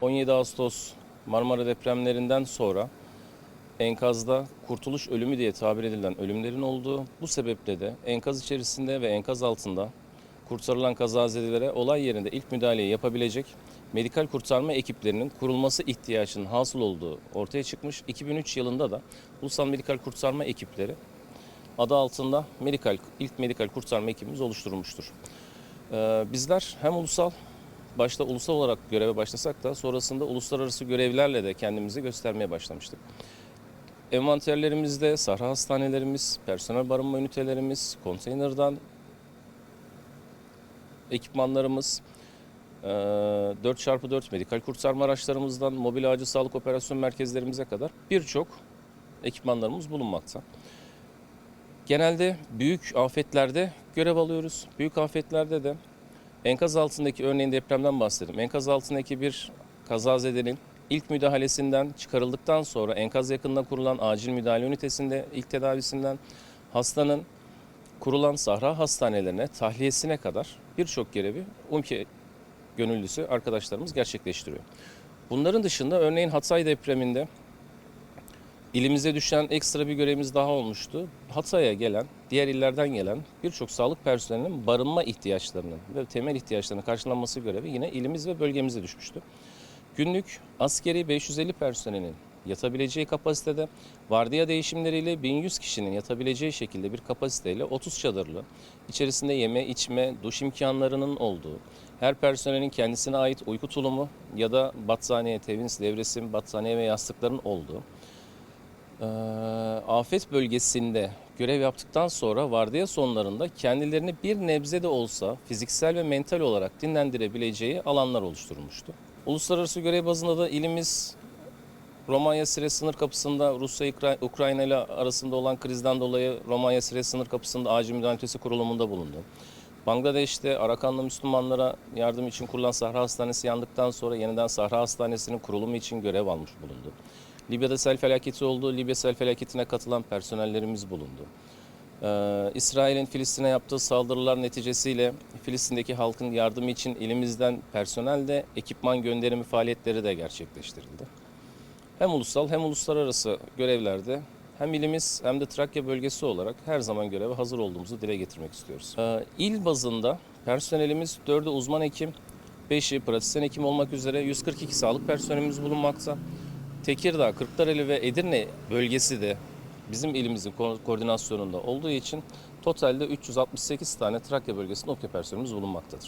17 Ağustos Marmara depremlerinden sonra enkazda kurtuluş ölümü diye tabir edilen ölümlerin olduğu, bu sebeple de enkaz içerisinde ve enkaz altında kurtarılan kazazedelere olay yerinde ilk müdahaleyi yapabilecek medikal kurtarma ekiplerinin kurulması ihtiyacının hasıl olduğu ortaya çıkmış. 2003 yılında da Ulusal Medikal Kurtarma Ekipleri adı altında medikal, ilk medikal kurtarma ekibimiz oluşturulmuştur. Ee, bizler hem ulusal, başta ulusal olarak göreve başlasak da sonrasında uluslararası görevlerle de kendimizi göstermeye başlamıştık. Envanterlerimizde sahra hastanelerimiz, personel barınma ünitelerimiz, konteynerdan ekipmanlarımız, eee, 4x4 medikal kurtarma araçlarımızdan mobil acil sağlık operasyon merkezlerimize kadar birçok ekipmanlarımız bulunmakta. Genelde büyük afetlerde görev alıyoruz. Büyük afetlerde de enkaz altındaki örneğin depremden bahsedelim. Enkaz altındaki bir kazazedenin ilk müdahalesinden çıkarıldıktan sonra enkaz yakınında kurulan acil müdahale ünitesinde ilk tedavisinden hastanın kurulan sahra hastanelerine tahliyesine kadar birçok görevi UMKE gönüllüsü arkadaşlarımız gerçekleştiriyor. Bunların dışında örneğin Hatay depreminde ilimize düşen ekstra bir görevimiz daha olmuştu. Hatay'a gelen, diğer illerden gelen birçok sağlık personelinin barınma ihtiyaçlarının ve temel ihtiyaçlarının karşılanması görevi yine ilimiz ve bölgemize düşmüştü. Günlük askeri 550 personelin yatabileceği kapasitede, vardiya değişimleriyle 1100 kişinin yatabileceği şekilde bir kapasiteyle 30 çadırlı, içerisinde yeme, içme, duş imkanlarının olduğu, her personelin kendisine ait uyku tulumu ya da battaniye, tevins, devresim, battaniye ve yastıkların olduğu, Ee, afet bölgesinde görev yaptıktan sonra vardiya sonlarında kendilerini bir nebze de olsa fiziksel ve mental olarak dinlendirebileceği alanlar oluşturulmuştu. Uluslararası görev bazında da ilimiz Romanya Sire sınır kapısında Rusya Ukrayna ile arasında olan krizden dolayı Romanya Sire sınır kapısında acil müdahale kurulumunda bulundu. Bangladeş'te Arakanlı Müslümanlara yardım için kurulan Sahra Hastanesi yandıktan sonra yeniden Sahra Hastanesi'nin kurulumu için görev almış bulundu. Libya'da sel felaketi oldu. Libya sel felaketine katılan personellerimiz bulundu. Ee, İsrail'in Filistin'e yaptığı saldırılar neticesiyle Filistin'deki halkın yardımı için ilimizden personel de ekipman gönderimi faaliyetleri de gerçekleştirildi. Hem ulusal hem uluslararası görevlerde hem ilimiz hem de Trakya bölgesi olarak her zaman göreve hazır olduğumuzu dile getirmek istiyoruz. Ee, il bazında personelimiz 4'ü uzman hekim, 5'i pratisyen hekim olmak üzere 142 sağlık personelimiz bulunmakta. Tekirdağ, Kırklareli ve Edirne bölgesi de bizim ilimizin ko- koordinasyonunda olduğu için totalde 368 tane Trakya bölgesinde OKİ personelimiz bulunmaktadır.